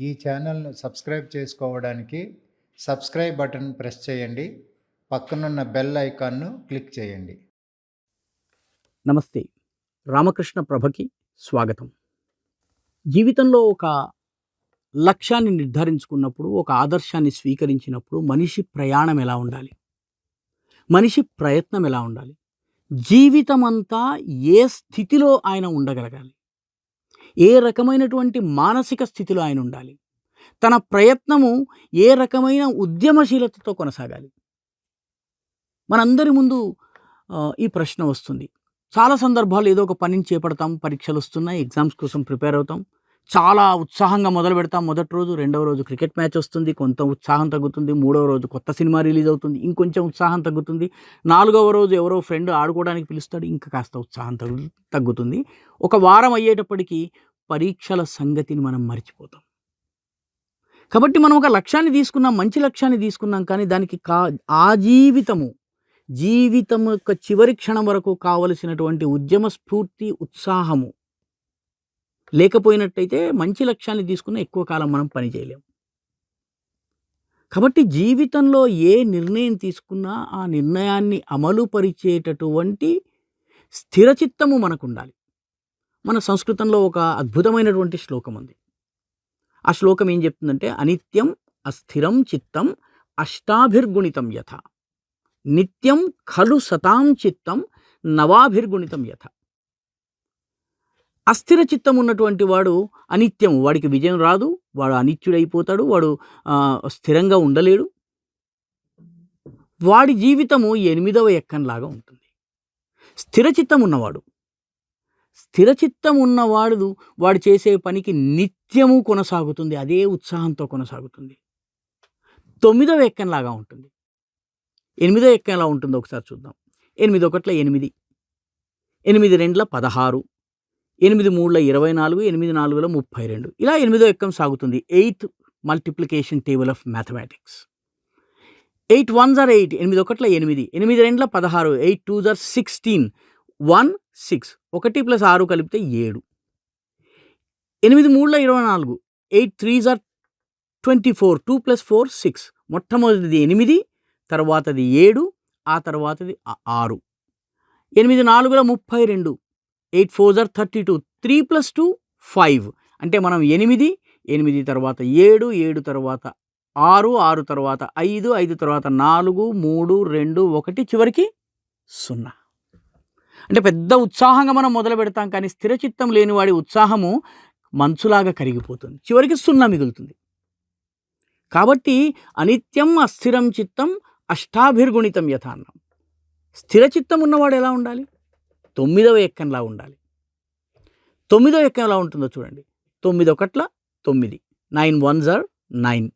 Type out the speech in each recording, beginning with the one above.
ఈ ఛానల్ను సబ్స్క్రైబ్ చేసుకోవడానికి సబ్స్క్రైబ్ బటన్ ప్రెస్ చేయండి. పక్కనున్న బెల్ ఐకాన్ను క్లిక్ చేయండి. నమస్తే. రామకృష్ణ ప్రభకి స్వాగతం. జీవితంలో ఒక లక్ష్యాన్ని నిర్ధారించుకున్నప్పుడు ఒక ఆదర్శాన్ని స్వీకరించినప్పుడు మనిషి ప్రయాణం ఎలా ఉండాలి? మనిషి ప్రయత్నం ఎలా ఉండాలి? జీవితం అంతా ఏ స్థితిలో ఆయన ఉండగలగాలి? ఏ రకమైనటువంటి మానసిక స్థితిలో ఆయన ఉండాలి? తన ప్రయత్నము ఏ రకమైన ఉద్యమశీలతతో కొనసాగాలి? మనందరి ముందు ఈ ప్రశ్న వస్తుంది. చాలా సందర్భాలు ఏదో ఒక పనిని చేపడతాం పరీక్షలు వస్తున్నాయి ఎగ్జామ్స్ కోసం ప్రిపేర్ అవుతాం. చాలా ఉత్సాహంగా మొదలు పెడతాం. మొదటి రోజు రెండవ రోజు క్రికెట్ మ్యాచ్ వస్తుంది కొంత ఉత్సాహం తగ్గుతుంది మూడవ రోజు కొత్త సినిమా రిలీజ్ అవుతుంది ఇంకొంచెం ఉత్సాహం తగ్గుతుంది. నాలుగవ రోజు ఎవరో ఫ్రెండ్ ఆడుకోవడానికి పిలుస్తాడు ఇంకా కాస్త ఉత్సాహం తగ్గు తగ్గుతుంది. ఒక వారం అయ్యేటప్పటికీ పరీక్షల సంగతిని మనం మర్చిపోతాం. కాబట్టి మనం ఒక లక్ష్యాన్ని తీసుకున్నాం మంచి లక్ష్యాన్ని తీసుకున్నాం కానీ దానికి కా ఆ జీవితము జీవితం యొక్క చివరి క్షణం వరకు కావలసినటువంటి ఉద్యమ స్ఫూర్తి ఉత్సాహము లేకపోయినట్టయితే మంచి లక్ష్యాన్ని తీసుకున్న ఎక్కువ కాలం మనం పని చేయలేం. కాబట్టి జీవితంలో ఏ నిర్ణయం తీసుకున్నా ఆ నిర్ణయాన్ని అమలు పరిచేటటువంటి స్థిరచిత్తము మనకు ఉండాలి మన సంస్కృతంలో ఒక అద్భుతమైనటువంటి శ్లోకం ఉంది. ఆ శ్లోకం ఏం చెప్తుందంటే అనిత్యం అస్థిరం చిత్తం అష్టాభిర్గుణితం యథ. నిత్యం ఖలు సతాం చిత్తం నవాభిర్గుణితం యథ. అస్థిర చిత్తం ఉన్నటువంటి వాడు అనిత్యం వాడికి విజయం రాదు వాడు అనిత్యుడైపోతాడు వాడు స్థిరంగా ఉండలేడు. వాడి జీవితము ఎనిమిదవ ఎక్కంలాగా ఉంటుంది. స్థిరచిత్తం ఉన్నవాడు స్థిరచిత్తం ఉన్నవాడు వాడు చేసే పనికి నిత్యము కొనసాగుతుంది. అదే ఉత్సాహంతో కొనసాగుతుంది. తొమ్మిదవ ఎక్కంలాగా ఉంటుంది. ఎనిమిదో ఎక్కంలా ఉంటుందో ఒకసారి చూద్దాం. ఎనిమిది ఒకట్ల ఎనిమిది. ఎనిమిది రెండుల పదహారు. ఎనిమిది మూడుల ఇరవై నాలుగు ఎనిమిది నాలుగుల ముప్పై రెండు. ఇలా ఎనిమిదో ఎక్కం సాగుతుంది. Eighth multiplication table of mathematics. Eight one jar eight ఎనిమిది ఒకట్ల ఎనిమిది. ఎనిమిది రెండ్ల పదహారు eight two jar sixteen. One six. ఒకటి ప్లస్ ఆరు కలిపితే ఏడు. ఎనిమిది మూడుల ఇరవై నాలుగు. Eight three are twenty four. Two plus four six. మొట్టమొదటిది ఎనిమిది తర్వాతది ఏడు ఆ తర్వాతది ఆరు. ఎనిమిది నాలుగుల ముప్పై రెండు. Eight four jar thirty two. Three plus two five. అంటే మనం ఎనిమిది ఎనిమిది తర్వాత ఏడు ఏడు తర్వాత ఆరు ఆరు తర్వాత ఐదు ఐదు తర్వాత నాలుగు మూడు రెండు ఒకటి చివరికి సున్నా. అంటే పెద్ద ఉత్సాహంగా మనం మొదలు పెడతాం కానీ స్థిరచిత్తం లేని వాడి ఉత్సాహము మంచులాగా కరిగిపోతుంది. చివరికి సున్నా మిగులుతుంది. కాబట్టి అనిత్యం అస్థిరం చిత్తం అష్టాభిర్గుణితం యథాన్నం. స్థిరచిత్తం ఉన్నవాడు ఎలా ఉండాలి? తొమ్మిదవ ఎక్కంలా ఉండాలి. తొమ్మిదవ ఎక్కం ఎలా ఉంటుందో చూడండి. తొమ్మిది ఒకట్ల తొమ్మిది. Nine one జర్ nine.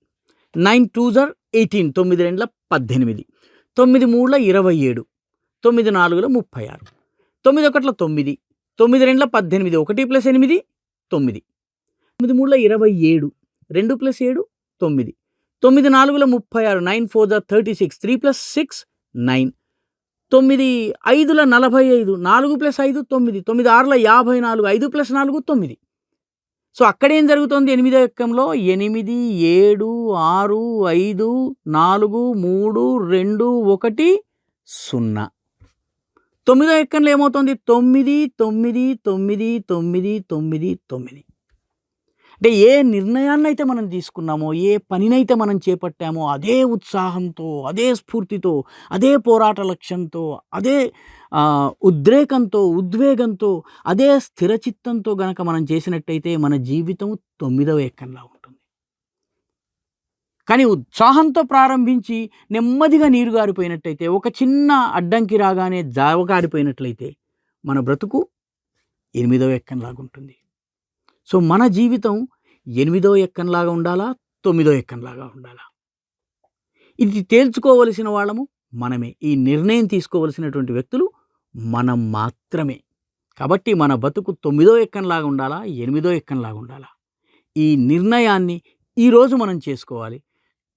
Nine two జర్ eighteen. తొమ్మిది రెండ్ల పద్దెనిమిది. తొమ్మిది మూడుల ఇరవై ఏడు. తొమ్మిది నాలుగుల ముప్పై ఆరు. తొమ్మిది ఒకట్ల తొమ్మిది తొమ్మిది రెండ్ల పద్దెనిమిది ఒకటి ప్లస్ ఎనిమిది తొమ్మిది. తొమ్మిది మూడుల ఇరవై ఏడు రెండు ప్లస్ ఏడు తొమ్మిది. తొమ్మిది నాలుగుల ముప్పై ఆరు nine four the thirty six three plus six nine. తొమ్మిది ఐదుల నలభై ఐదు నాలుగు ప్లస్ ఐదు తొమ్మిది. తొమ్మిది ఆరుల యాభై నాలుగు ఐదు ప్లస్ నాలుగు తొమ్మిది. సో అక్కడేం జరుగుతోంది? ఎనిమిదో ఎక్కంలో ఎనిమిది ఏడు ఆరు ఐదు నాలుగు మూడు రెండు ఒకటి సున్నా. తొమ్మిదో ఎక్కంలో ఏమవుతుంది? తొమ్మిది తొమ్మిది తొమ్మిది తొమ్మిది తొమ్మిది తొమ్మిది. అంటే ఏ నిర్ణయాన్ని అయితే మనం తీసుకున్నామో ఏ పనినైతే మనం చేపట్టామో అదే ఉత్సాహంతో అదే స్ఫూర్తితో అదే పోరాట లక్ష్యంతో అదే ఉద్రేకంతో ఉద్వేగంతో అదే స్థిరచిత్తంతో గనక మనం చేసినట్టయితే మన జీవితం తొమ్మిదవ ఎక్కంలా ఉంది. కానీ ఉత్సాహంతో ప్రారంభించి నెమ్మదిగా నీరు గారిపోయినట్టయితే ఒక చిన్న అడ్డంకి రాగానే జావగారిపోయినట్లయితే మన బ్రతుకు ఎనిమిదవ ఎక్కంలాగా ఉంటుంది. సో మన జీవితం ఎనిమిదో ఎక్కంలాగా ఉండాలా తొమ్మిదో ఎక్కంలాగా ఉండాలా? ఇది తేల్చుకోవలసిన వాళ్ళము మనమే. ఈ నిర్ణయం తీసుకోవలసినటువంటి వ్యక్తులు మనం మాత్రమే. కాబట్టి మన బతుకు తొమ్మిదో ఎక్కంలాగా ఉండాలా ఎనిమిదో ఎక్కంలాగా ఉండాలా? ఈ నిర్ణయాన్ని ఈరోజు మనం చేసుకోవాలి.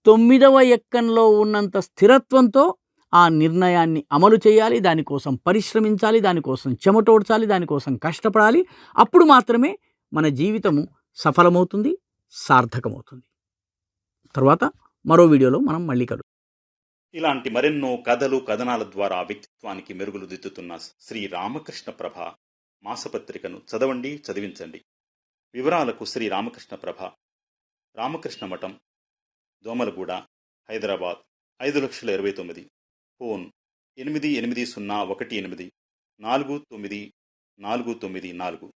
తొమ్మిదవ ఎక్కంలో ఉన్నంత స్థిరత్వంతో ఆ నిర్ణయాన్ని అమలు చేయాలి దానికోసం పరిశ్రమించాలి దానికోసం చెమటోడ్చాలి దానికోసం కష్టపడాలి. అప్పుడు మాత్రమే మన జీవితము సఫలమవుతుంది సార్థకమవుతుంది. తర్వాత మరో వీడియోలో మనం మళ్ళీ కలుద్దాం. ఇలాంటి మరెన్నో కథలు కథనాల ద్వారా వ్యక్తిత్వానికి మెరుగులు దిద్దుతున్న శ్రీ రామకృష్ణ ప్రభ మాసపత్రికను చదవండి చదివించండి. వివరాలకు శ్రీ రామకృష్ణ ప్రభ రామకృష్ణ మఠం దోమలగూడ హైదరాబాద్. ఐదు లక్షల ఇరవై తొమ్మిది. ఫోన్ ఎనిమిది ఎనిమిది సున్నా ఒకటి ఎనిమిది నాలుగు తొమ్మిది నాలుగు తొమ్మిది నాలుగు.